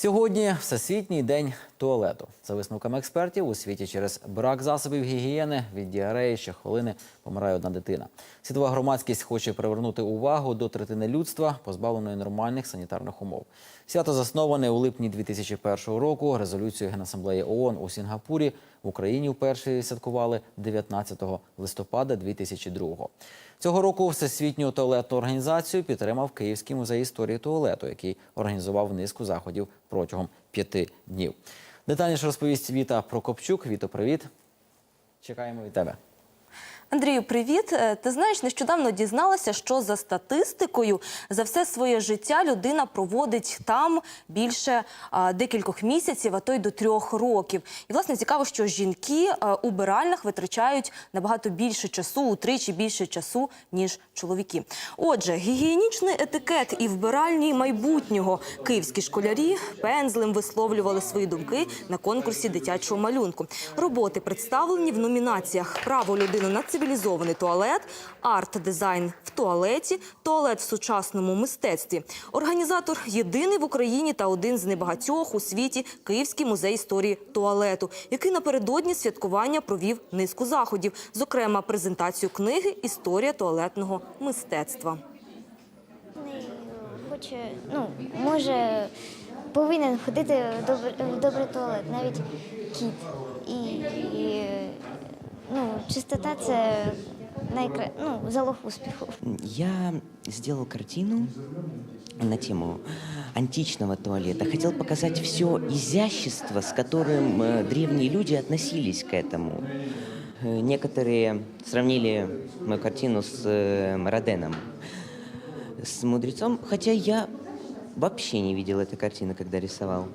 Сьогодні всесвітній день туалету. За висновками експертів, у світі через брак засобів гігієни від діареї щохвилини помирає одна дитина. Світова громадськість хоче привернути увагу до третини людства, позбавленої нормальних санітарних умов. Свято засноване у липні 2001 року резолюцією Генасамблеї ООН у Сінгапурі. В Україні вперше святкували 19 листопада 2002 Цього року Всесвітню туалетну організацію підтримав Київський музей історії туалету, який організував низку заходів протягом п'яти днів. Детальніше розповість Віта Прокопчук. Віто, привіт. Чекаємо від тебе. Андрію, привіт. Е, Ти знаєш, нещодавно дізналася, що за статистикою за все своє життя людина проводить там більше декількох місяців, а то й до трьох років. І власне цікаво, що жінки а, у биральнях витрачають набагато більше часу, утричі більше часу, ніж чоловіки. Отже, гігієнічний етикет і вбиральні майбутнього київські школярі пензлем висловлювали свої думки на конкурсі дитячого малюнку. Роботи представлені в номінаціях Право людини на цивілізований туалет, арт-дизайн в туалеті, туалет в сучасному мистецтві. Організатор єдиний в Україні та один з небагатьох у світі Київський музей історії туалету, який напередодні святкування провів низку заходів, зокрема презентацію книги Історія туалетного мистецтва. Хоче, ну, може, повинен ходити в добрий, туалет, навіть кіт. І, і ну, чистота це найкра... ну, залог успіху. Я сделал картину на тему античного туалета. Хотел показать все изящество, с которым э, древние люди относились к этому. Э, Некоторые сравнили мою картину с э, Роденом, с мудрецом, хотя я вообще не видел этой картины, когда рисовал.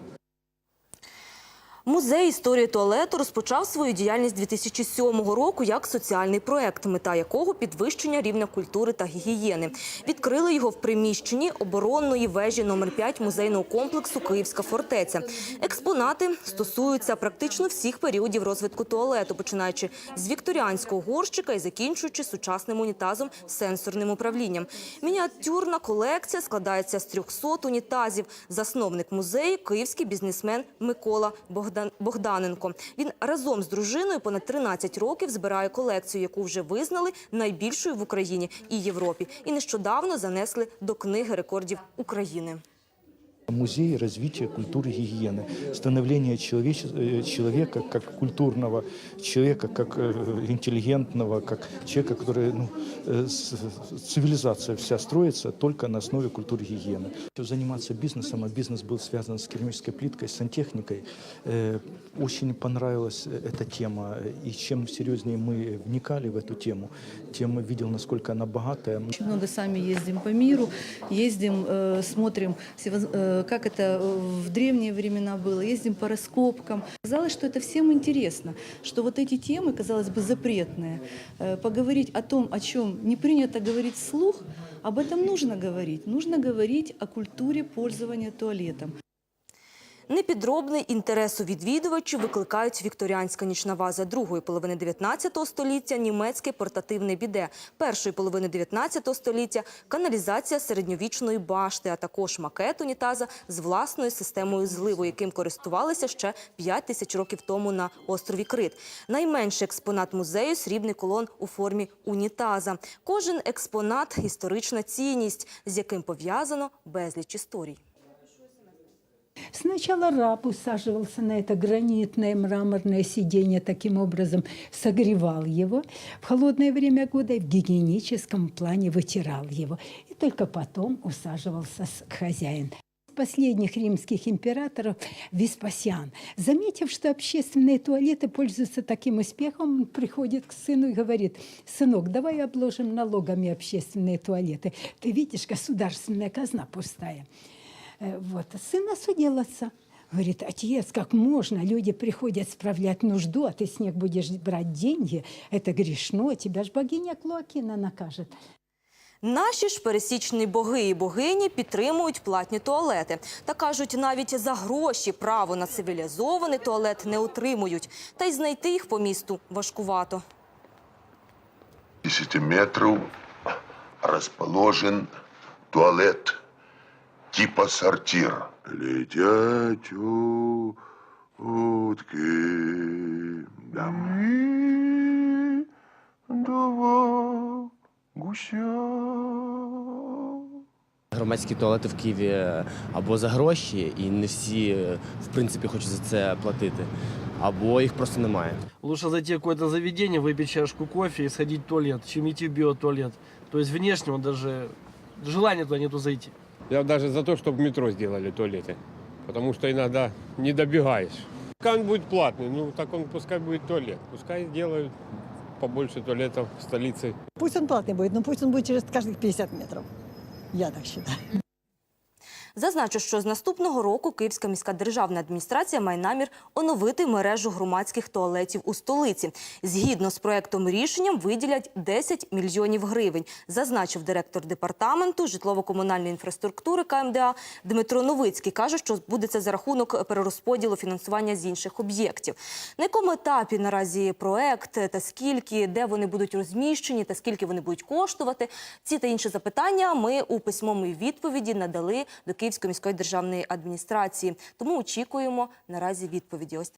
Музей історії туалету розпочав свою діяльність 2007 року як соціальний проект, мета якого підвищення рівня культури та гігієни. Відкрили його в приміщенні оборонної вежі номер 5 музейного комплексу Київська фортеця. Експонати стосуються практично всіх періодів розвитку туалету, починаючи з вікторіанського горщика і закінчуючи сучасним унітазом сенсорним управлінням. Мініатюрна колекція складається з 300 унітазів. Засновник музею київський бізнесмен Микола Богдан Богданенко. Він разом з дружиною понад 13 років збирає колекцію, яку вже визнали найбільшою в Україні і Європі, і нещодавно занесли до книги рекордів України. Музей развития культуры гигиены, становление человеч- э, человека как культурного, человека как э, интеллигентного, как человека, который, ну, э, цивилизация вся строится только на основе культуры гигиены. Заниматься бизнесом, а бизнес был связан с керамической плиткой, с сантехникой. Очень понравилась эта тема, и чем серьезнее мы вникали в эту тему, тем видел, насколько она богатая. Очень много сами ездим по миру, ездим, смотрим, как это э, в древние времена было, ездим по раскопкам. Казалось, что это всем интересно, что вот эти темы, казалось бы, запретные, э, поговорить о том, о чем не принято говорить вслух, об этом нужно говорить. Нужно говорить о культуре пользования туалетом. Непідробний інтерес у відвідувачів викликають вікторіанська нічна ваза другої половини 19 століття, німецьке портативне біде першої половини 19 століття, каналізація середньовічної башти, а також макет унітаза з власною системою зливу, яким користувалися ще 5 тисяч років тому на острові Крит. Найменший експонат музею срібний колон у формі унітаза. Кожен експонат історична цінність, з яким пов'язано безліч історій. Сначала раб усаживался на это гранитное мраморное сиденье, таким образом согревал его в холодное время года и в гигиеническом плане вытирал его. И только потом усаживался хозяин. Последних римских императоров Веспасиан, заметив, что общественные туалеты пользуются таким успехом, он приходит к сыну и говорит, сынок, давай обложим налогами общественные туалеты. Ты видишь, государственная казна пустая. Э, Вот. Сын осудился. Говорит, отец, как можно? Люди приходят справлять нужду, а ты с них будешь брать деньги. Это грешно, тебя ж богиня Клоакина накажет. Наші ж пересічні боги і богині підтримують платні туалети. Та кажуть, навіть за гроші право на цивілізований туалет не отримують. Та й знайти їх по місту важкувато. 10 метров расположен туалет типа сортир. летять у- утки. Дам. Два гуся. Громадські туалети в Києві е, або за гроші, і не всі, е, в принципі, хочуть за це платити, або їх просто немає. Лучше зайти в какое-то заведение, выпить чашку кофе и сходить в туалет, чем идти в биотуалет. То есть внешнего даже желания туда нету зайти. Я даже за то, чтобы в метро сделали туалеты. Потому что иногда не добегаешь. Пускай он будет платный, ну так он пускай будет туалет. Пускай сделают побольше туалетов в столице. Пусть он платный будет, но пусть он будет через каждых 50 метров. Я так считаю. Зазначу, що з наступного року Київська міська державна адміністрація має намір оновити мережу громадських туалетів у столиці. Згідно з проектом рішенням виділять 10 мільйонів гривень, зазначив директор департаменту житлово-комунальної інфраструктури КМДА Дмитро Новицький. каже, що буде це за рахунок перерозподілу фінансування з інших об'єктів. На якому етапі наразі проект та скільки, де вони будуть розміщені, та скільки вони будуть коштувати? Ці та інші запитання ми у письмовій відповіді надали до Київської міської державної адміністрації. Тому очікуємо наразі відповіді. Ось